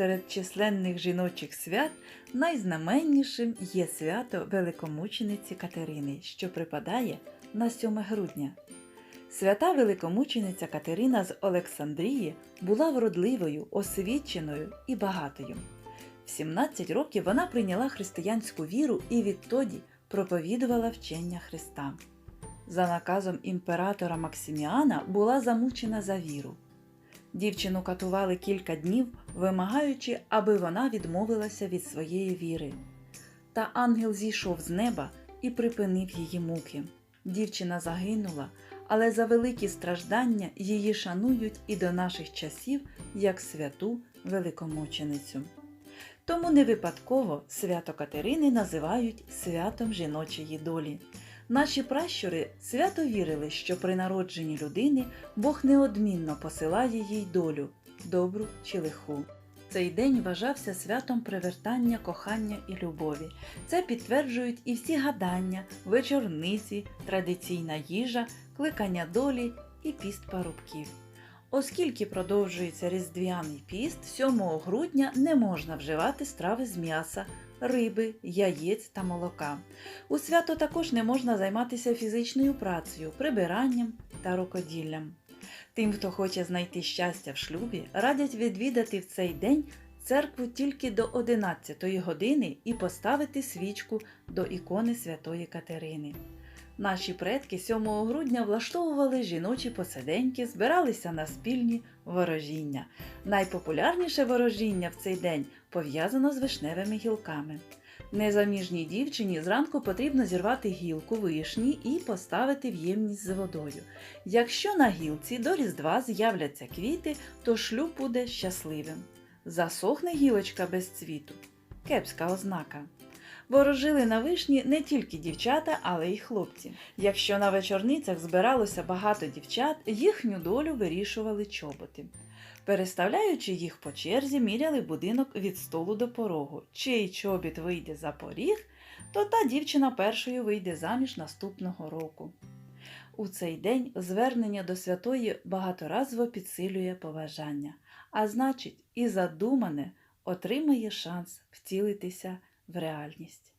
Серед численних жіночих свят найзнаменнішим є свято великомучениці Катерини, що припадає на 7 грудня. Свята великомучениця Катерина з Олександрії була вродливою, освіченою і багатою. В 17 років вона прийняла християнську віру і відтоді проповідувала вчення Христа. За наказом імператора Максиміана була замучена за віру. Дівчину катували кілька днів, вимагаючи, аби вона відмовилася від своєї віри. Та ангел зійшов з неба і припинив її муки. Дівчина загинула, але за великі страждання її шанують і до наших часів як святу великомученицю. Тому не випадково свято Катерини називають святом жіночої долі. Наші пращури свято вірили, що при народженні людини Бог неодмінно посилає їй долю, добру чи лиху. Цей день вважався святом привертання кохання і любові. Це підтверджують і всі гадання, вечорниці, традиційна їжа, кликання долі і піст парубків. Оскільки продовжується різдвяний піст, 7 грудня не можна вживати страви з м'яса, риби, яєць та молока. У свято також не можна займатися фізичною працею, прибиранням та рукоділлям. Тим, хто хоче знайти щастя в шлюбі, радять відвідати в цей день церкву тільки до 11 години і поставити свічку до ікони Святої Катерини. Наші предки 7 грудня влаштовували жіночі посиденьки, збиралися на спільні ворожіння. Найпопулярніше ворожіння в цей день пов'язано з вишневими гілками. Незаміжній дівчині зранку потрібно зірвати гілку вишні і поставити в ємність з водою. Якщо на гілці до Різдва з'являться квіти, то шлюб буде щасливим. Засохне гілочка без цвіту кепська ознака. Ворожили на вишні не тільки дівчата, але й хлопці. Якщо на вечорницях збиралося багато дівчат, їхню долю вирішували чоботи. Переставляючи їх по черзі, міряли будинок від столу до порогу. Чий чобіт вийде за поріг, то та дівчина першою вийде заміж наступного року. У цей день звернення до святої багаторазово підсилює поважання, а значить, і задумане отримає шанс втілитися в реальність.